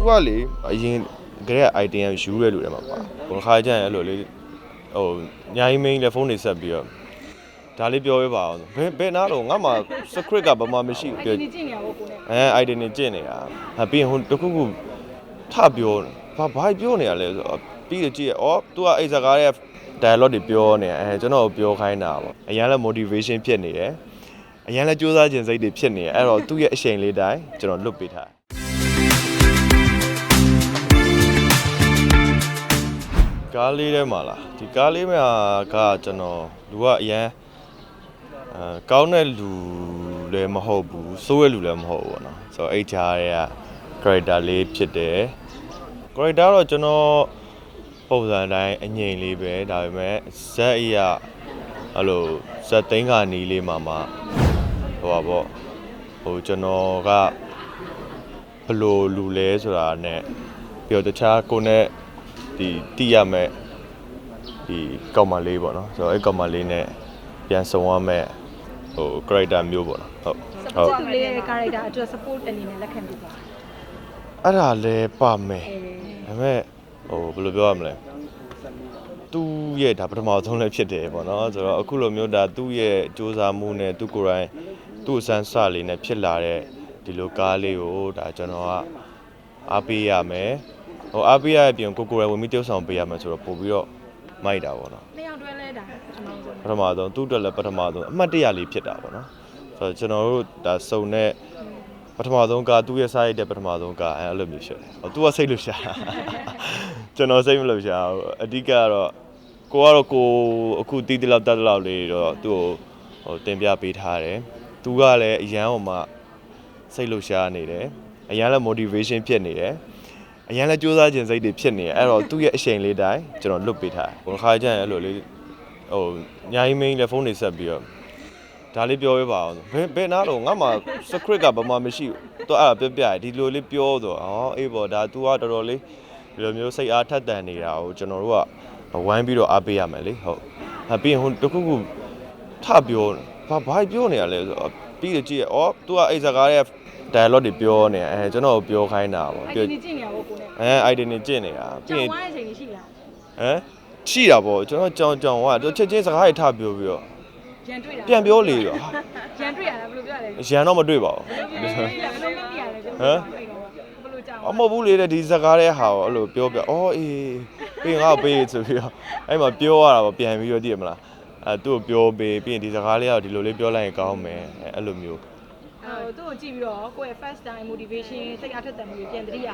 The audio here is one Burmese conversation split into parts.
သူကလေအရင်ကလေးက item ယူရဲလို့လည်းမှာပါဘယ်ခါကျရင်အဲ့လိုလေဟိုညာကြီးမင်းလည်းဖုန်းနေဆက်ပြီးတော့ဒါလေးပြောရပါအောင်ဘယ်ဘယ်နာတော့ငါမှ script ကဘာမှမရှိဘူးပြောဒီနေ့ကြည့်နေရပေါ့ကိုနဲ့အဲ item နေကျင့်နေတာဟာပြီးရင်ဟိုတခုခုထပြောဘာဘာပြောနေရလဲဆိုတော့ပြီးတော့ကြည့်ရအော် तू ကအဲ့စကားရဲ့ dialogue တွေပြောနေအဲကျွန်တော်ပြောခိုင်းတာပေါ့အရင်လည်း motivation ဖြစ်နေတယ်အရင်လည်းစူးစမ်းခြင်းစိတ်တွေဖြစ်နေတယ်အဲ့တော့သူ့ရဲ့အချိန်လေးတိုင်းကျွန်တော်လွတ်ပေးထား ကားလေးထဲမှာလားဒီကားလေးမှာကကျွန်တော်လူကအရန်အဲကောင်းတဲ့လူလည်းမဟုတ်ဘူးစိုးတဲ့လူလည်းမဟုတ်ဘူးပေါ့နော်ဆိုတော့အဲ့ကြားရဲ့ character လေးဖြစ်တယ် character တော့ကျွန်တော်ပုံစံတိုင်းအငြိမ်လေးပဲဒါပေမဲ့ဇက်အရာအဲ့လိုဇက်သိန်းကနီးလေးမှာမှဟိုပါပေါ့ဟိုကျွန်တော်ကဘယ်လိုလူလဲဆိုတာနဲ့ပြီးတော့တခြားကိုယ်နဲ့ ဒီတိရမဲ့ဒီကောင်မလေးပေါ့နော်ဆိုတော့အဲ့ကောင်မလေးနဲ့ပြန်ဆုံရမဲ့ဟို character မျိုးပေါ့နော်ဟုတ်ဟုတ်သူလေးရဲ့ character အတွက် support အနေနဲ့လက်ခံပေးပါအဲ့ဒါလည်းပါမယ်အဲဒါပေမဲ့ဟိုဘယ်လိုပြောရမလဲသူ့ရဲ့ဒါပထမဆုံးလည်းဖြစ်တယ်ပေါ့နော်ဆိုတော့အခုလိုမျိုးဒါသူ့ရဲ့စူးစမ်းမှုနဲ့သူကိုယ်တိုင်သူ့အစမ်းစလေးနဲ့ဖြစ်လာတဲ့ဒီလိုကားလေးကိုဒါကျွန်တော်ကအားပေးရမယ် ဟိုအားပေးရတဲ့အပြင်ကိုကိုယ်တိုင်ဝင်ပြီးတိုးဆောင်ပေးရမယ်ဆိုတော့ပို့ပြီးတော့မိုက်တာပေါ့နော်နှစ်ယောက်တွဲလဲဒါကျွန်တော်ဆိုပထမဆုံးသူ့အတွက်လည်းပထမဆုံးအမှတ်တရလေးဖြစ်တာပေါ့နော်ဆိုတော့ကျွန်တော်တို့ဒါစုံတဲ့ပထမဆုံးကသူ့ရဲ့စားရတဲ့ပထမဆုံးကအဲအဲ့လိုမျိုးဖြစ်တယ်ဟိုသူကစိတ်လို့ရှာကျွန်တော်စိတ်မလို့ရှာဘူးအဓိကကတော့ကိုကတော့ကိုအခုတီးတလောက်တတ်တလောက်လေးတော့သူ့ကိုဟိုတင်ပြပေးထားတယ်သူကလည်းအရန်ဟိုမှစိတ်လို့ရှာနေတယ်အရန်လည်း motivation ဖြစ်နေတယ် အရန်လည်းစူးစမ်းခြင်းစိတ်တွေဖြစ်နေတယ်အဲ့တော့သူ့ရဲ့အချိန်လေးတိုင်းကျွန်တော်လွတ်ပေးထားတယ်ဘယ်ခါကျရင်အဲ့လိုလေးဟိုညာကြီးမင်းလည်းဖုန်းနေဆက်ပြီးတော့ဒါလေးပြောရပါအောင်ဘယ်ဘယ်နာတော့ငါမှ script ကဘာမှမရှိဘူးသူအဲ့ဒါပြပြဒီလိုလေးပြောဆိုဟောအေးပေါ့ဒါ तू ကတော်တော်လေးဒီလိုမျိုးစိတ်အားထက်တန်နေတာကိုကျွန်တော်တို့ကဝိုင်းပြီးတော့အားပေးရမယ်လေဟုတ်ဟာပြီးရင်ဟိုတခုခုထပြောဘာဘာပြောနေရလဲဆိုတော့ပြီးတော့ကြည့်ရအော် तू ကအဲ့စကားရဲ့ dialogue တွေပြောနေအဲကျွန်တော်ပြောခိုင်းတာပေါ့အဲ့ပြောဒီနေ့ကြည့်နေရပေါ့ကိုနဲ့အဲ idea နေကျင့်နေတာပြီးကြောရင်င်ဝိုင်းတဲ့အချိန်ကြီးရှိလားဟမ်ရှိတာပေါ့ကျွန်တော်ကြောင်ကြောင်ကသူချက်ချင်းစကားတွေထပြောပြီးတော့ရန်တွေ့တာပြန်ပြောလေတော့ဟာရန်တွေ့ရတာဘယ်လိုပြောရလဲဘယ်ရန်တော့မတွေ့ပါဘူးလိုလဲဘယ်လိုမသိရလဲဟမ် ဘယ်လိုကြောင်အမဟုတ်ဘူးလေတဲ့ဒီစကားတဲ့ဟာကိုအဲ့လိုပြောပြအော်အေးပြီးရင်ငါ့ကိုပေးဆိုပြီးတော့အဲ့မှာပြောရတာပေါ့ပြန်ပြီးတော့သိရမလားအဲသူ့ကိုပြောပေးပြီးရင်ဒီစကားလေးကဒီလိုလေးပြောလိုက်ရင်ကောင်းမယ်အဲအဲ့လိုမျိုး အဲသူ့ကိုကြည့်ပြီးတော့ကိုယ့်ရဲ့ first time motivation စိတ်အားထက်သန်မှုတွေပြန်တတိယ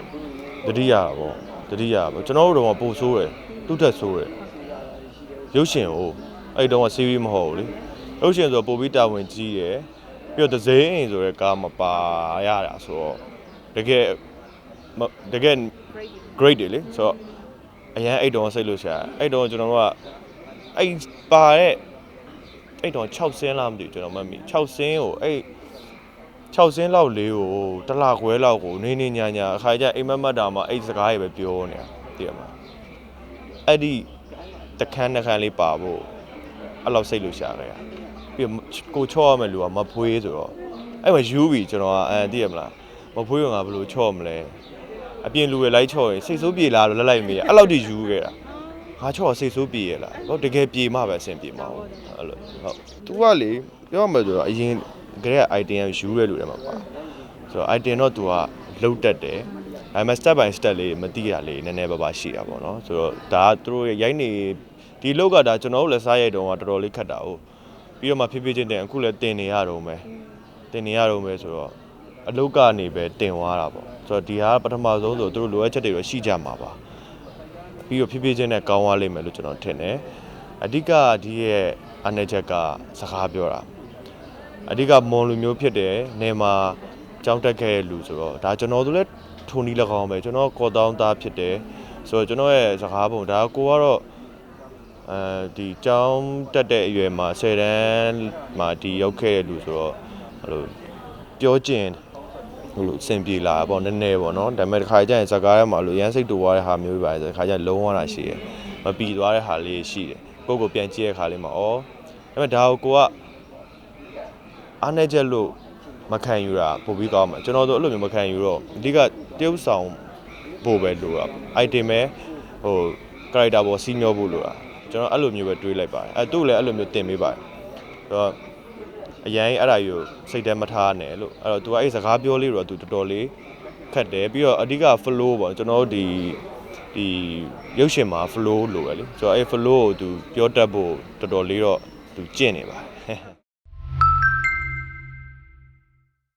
တတိယတာပေါ့တတိယပေါ့ကျွန်တော်တို့တော့ပို့ဆိုးတယ်သူ့ထက်ဆိုးတယ်ရုပ်ရှင်ဟိုအဲ့တုန်းက series မဟုတ်ဘူးလေရုပ်ရှင်ဆိုပို့ပြီးတာဝန်ကြီးရယ်ပြီးတော့ဒဇိန်ဆိုတဲ့ကားမပါရတာဆိုတော့တကယ်မတကယ် great great တွေလေဆိုတော့အရန်အဲ့တုန်းကစိတ်လို့ရှာအဲ့တုန်းကကျွန်တော်တို့ကအဲ့ပါတဲ့အဲ့တုန်း6ဆင်းလားမသိဘူးကျွန်တော်မှတ်မိ6ဆင်းကိုအဲ့ 6ဆင်းလောက်လေးကိုတစ်လခွဲလောက်ကိုနေနေညာညာအခါကျအိမ်မက်မက်တာမှာအဲ့စကားတွေပဲပြောနေတာသိရမှာအဲ့ဒီတခန်းတစ်ခန်းလေးပါဖို့အဲ့လောက်စိတ်လို့ရှာခဲ့ရပြီးတော့ကိုချော့ရမယ်လူကမဖွေးဆိုတော့အဲ့မှာယူပြီကျွန်တော်ကအဲသိရမလားမဖွေးကငါဘယ်လိုချော့မလဲအပြင်လူတွေလိုက်ချော့ရင်စိတ်ဆိုးပြေလာတော့လက်လိုက်မေးရအဲ့လောက်ထိယူခဲ့တာငါချော့စိတ်ဆိုးပြေရလားဟောတကယ်ပြေမှပဲအဆင်ပြေမှာဟုတ်အဲ့လိုဟုတ် तू ကလေပြောရမယ်ဆိုတော့အရင် ကလေးက item ယူရဲလူတွေမှာပါဆိုတော့ item တော့ तू ကလှုပ်တက်တယ်ဒါပေမဲ့ step by step လေးမသိရလေးနည်းနည်းပါးပါရှိတာပေါ့နော်ဆိုတော့ဒါကသူတို့ရဲ့ရိုက်နေဒီလောက်ကဒါကျွန်တော်တို့လည်းစားရိုက်တုံးကတော်တော်လေးခက်တာဟုတ်ပြီးတော့မှဖြည်းဖြည်းချင်းတင်အခုလည်းတင်နေရတော့မယ်တင်နေရတော့မယ်ဆိုတော့အလုတ်ကနေပဲတင်သွားတာပေါ့ဆိုတော့ဒီဟာကပထမဆုံးဆိုသူတို့လိုအပ်ချက်တွေတော့ရှိကြမှာပါပြီးတော့ဖြည်းဖြည်းချင်းနဲ့ကောင်းသွားလိမ့်မယ်လို့ကျွန်တော်ထင်တယ်အဓိကဒီရဲ့အနေချက်ကစကားပြောတာ အဓိကမွန်လူမျိုးဖြစ်တယ်နေမှာကြောင်းတက်ခဲ့တဲ့လူဆိုတော့ဒါကျွန်တော်တို့လည်းထုံနီ၎င်းပဲကျွန်တော်ကော်တောင်းသားဖြစ်တယ်ဆိုတော့ကျွန်တော်ရဲ့စကားပုံဒါကိုကတော့အဲဒီကြောင်းတက်တဲ့အရွယ်မှာ10တန်းမှာဒီရောက်ခဲ့တဲ့လူဆိုတော့အဲ့လိုပြောကျင်ဟိုလိုအဆင်ပြေလာပေါ့နည်းနည်းပေါ့နော်ဒါပေမဲ့တစ်ခါကျရင်ဇကားထဲမှာလို့ရမ်းစိတ်တူသွားတဲ့ဟာမျိုးပဲဆိုတစ်ခါကျရင်လုံးဝတာရှိတယ်မပီသွားတဲ့ဟာလေးရှိတယ်ကိုယ့်ကိုပြန်ကြည့်တဲ့ခါလေးမှာဩဒါပေမဲ့ဒါကိုကိုက အားနေချက်လို့မခံယူတာပိုပြီးကောင်းမှာကျွန်တော်တို့အဲ့လိုမျိုးမခံယူတော့အဓိကတရုပ်ဆောင် ဖို့ပဲလိုတာပေါ့ item ပဲဟို character ပေါ်စီးမျောဖို့လိုတာကျွန်တော်အဲ့လိုမျိုးပဲတွေးလိုက်ပါတယ်အဲသူ့လည်းအဲ့လိုမျိုးတင်ပေးပါတယ်ဆိုတော့အရင်အဲ့ဒါကြီးကိုစိတ်ထဲမထားနဲ့လို့အဲ့တော့ तू ကအဲ့စကားပြောလေးတော့ तू တော်တော်လေးခက်တယ်ပြီးတော့အဓိက flow ပေါ့ကျွန်တော်တို့ဒီဒီရုပ်ရှင်မှာ flow လိုပဲလေဆိုတော့အဲ့ flow ကို तू ပြောတတ်ဖို့တော်တော်လေးတော့ तू ကျင့်နေပါတယ်